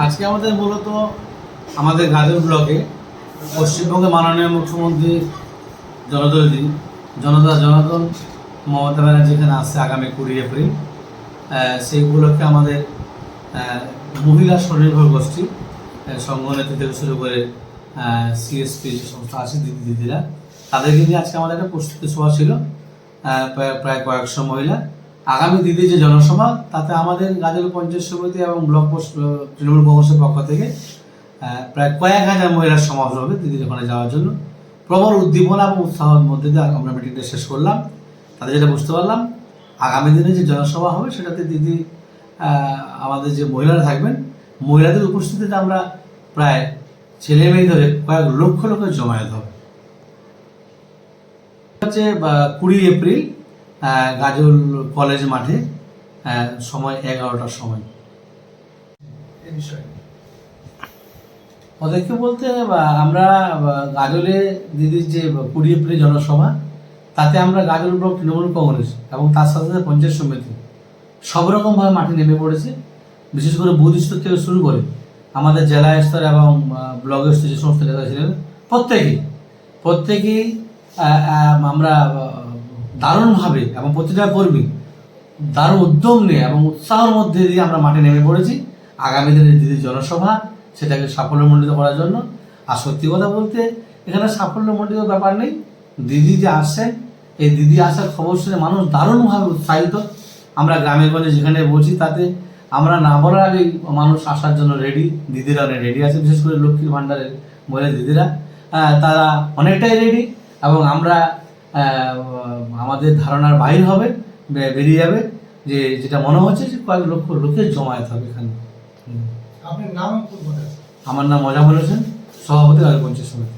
আজকে আমাদের মূলত আমাদের গাজল ব্লকে পশ্চিমবঙ্গে মাননীয় মুখ্যমন্ত্রী জনদলজি জনতা জনার্দন মমতা ব্যানার্জি এখানে আসছে আগামী কুড়ি এপ্রিল। সেই উপলক্ষে আমাদের মহিলা স্বনির্ভর গোষ্ঠী আহ, সংগঠন থেকে শুরু করে সিএসপি যে সংস্থা আছে দিদি দিদিরা তাদেরকে নিয়ে আজকে আমাদের একটা প্রস্তুতি সভা ছিল। প্রায় কয়েকশো মহিলা। আগামী দিদি যে জনসভা, তাতে আমাদের গাজল পঞ্চায়েত সমিতি এবং ব্লক তৃণমূল কংগ্রেসের পক্ষ থেকে প্রায় কয়েক হাজার মহিলার সমাবেশ হবে দিদির ওখানে যাওয়ার জন্য। প্রবল উদ্দীপনা এবং উৎসাহের মধ্যে দিয়ে আমরা মিটিংটা শেষ করলাম। তাদের যেটা বুঝতে পারলাম, আগামী দিনে যে জনসভা হবে, সেটাতে দিদি আমাদের যে মহিলারা থাকবেন, মহিলাদের উপস্থিতিতে আমরা প্রায় ছেলে মেয়ে ধরে কয়েক লক্ষ লোকের জমায়েত হবে। হচ্ছে কুড়ি এপ্রিল গাজল কলেজ মাঠে সময় এগারোটার সময়। পদক্ষেপ বলতে আমরা গাজলে দিদির যে কুড়ি এপ্রিল জনসভা তাতে আমরা গাজল ব্লক তৃণমূল কংগ্রেস এবং তার সাথে সাথে পঞ্চায়েত সমিতি সব রকমভাবে মাঠে নেমে পড়েছে। বিশেষ করে বুথ স্তর থেকে শুরু করে আমাদের জেলা স্তর এবং ব্লক স্তর যে সমস্ত নেতা ছিলেন প্রত্যেকেই প্রত্যেকেই আমরা দারুণভাবে এবং প্রতিটা কর্মী দারুণ উদ্যম নিয়ে এবং উৎসাহের মধ্যে দিয়ে আমরা মাঠে নেমে পড়েছি। আগামী দিনের দিদির জনসভা, সেটাকে সাফল্যমণ্ডিত করার জন্য। আর সত্যি কথা বলতে, এখানে সাফল্যমণ্ডিত ব্যাপার নেই। দিদি যে আসছেন, এই দিদি আসার খবর শুনে মানুষ দারুণভাবে উৎসাহিত। আমরা গ্রামের গঞ্জে যেখানে বলছি তাতে আমরা না বলার আগেই মানুষ আসার জন্য রেডি দিদিরা অনেক রেডি আছে, বিশেষ করে লক্ষ্মীর ভাণ্ডারের মহিলা দিদিরা। তারা অনেকটাই রেডি এবং আমরা আমাদের ধারণার বাইর হবে বেরিয়ে যাবে যে যেটা মনে হচ্ছে যে কয়েক লক্ষ লোকের জমায়েত হবে এখানে। আপনার নাম আমার নাম মজা হোসেন সভাপতি আগে পঞ্চায়েত সমিতি।